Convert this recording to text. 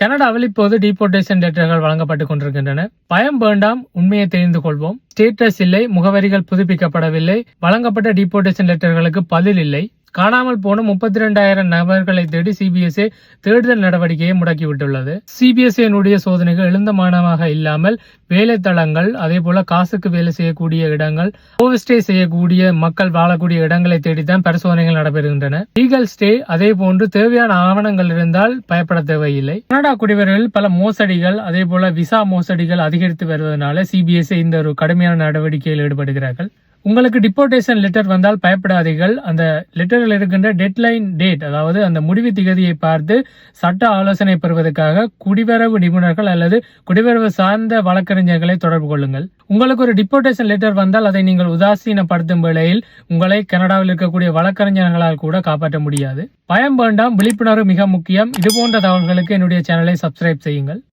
கனடாவில் இப்போது டீபோர்டேஷன் லெட்டர்கள் வழங்கப்பட்டுக் கொண்டிருக்கின்றன. பயம் வேண்டாம் உண்மையை தெரிந்து கொள்வோம். ஸ்டேட்டஸ் இல்லை முகவரிகள் புதுப்பிக்கப்படவில்லை. வழங்கப்பட்ட டீபோர்டேஷன் லெட்டர்களுக்கு பதில் இல்லை. காணாமல் போன முப்பத்தி ரெண்டாயிரம் நபர்களை தேடி சிபிஎஸ்ஏ தேடுதல் நடவடிக்கையை முடக்கிவிட்டுள்ளது. சிபிஎஸ்ஏனுடைய சோதனைகள் எழுந்த மானமாக இல்லாமல் வேலை தளங்கள் அதே போல காசுக்கு வேலை செய்யக்கூடிய இடங்கள் ஓவர் ஸ்டே செய்யக்கூடிய மக்கள் வாழக்கூடிய இடங்களை தேடித்தான் பரிசோதனைகள் நடைபெறுகின்றன. லீகல் ஸ்டே அதே போன்று தேவையான ஆவணங்கள் இருந்தால் பயப்பட தேவையில்லை. கனடா குடிவர்களில் பல மோசடிகள் அதே போல விசா மோசடிகள் அதிகரித்து வருவதனால சிபிஎஸ்இ இந்த ஒரு கடுமையான நடவடிக்கையில் ஈடுபடுகிறார்கள். உங்களுக்கு டிபோர்டேஷன் லெட்டர் வந்தால் பயப்படாதீர்கள். அந்த லெட்டரில் இருக்கின்ற டெட்லைன் டேட் அதாவது அந்த முடிவு திகதியை பார்த்து சட்ட ஆலோசனை பெறுவதற்காக குடிவரவு நிபுணர்கள் அல்லது குடிவரவு சார்ந்த வழக்கறிஞர்களை தொடர்பு கொள்ளுங்கள். உங்களுக்கு ஒரு டிபோர்டேஷன் லெட்டர் வந்தால் அதை நீங்கள் உதாசீனப்படுத்தும் வேளையில் உங்களை கனடாவில் இருக்கக்கூடிய வழக்கறிஞர்களால் கூட காப்பாற்ற முடியாது. பயம் வேண்டாம் விழிப்புணர்வு மிக முக்கியம். இது போன்ற தகவல்களுக்கு என்னுடைய சேனலை சப்ஸ்கிரைப் செய்யுங்கள்.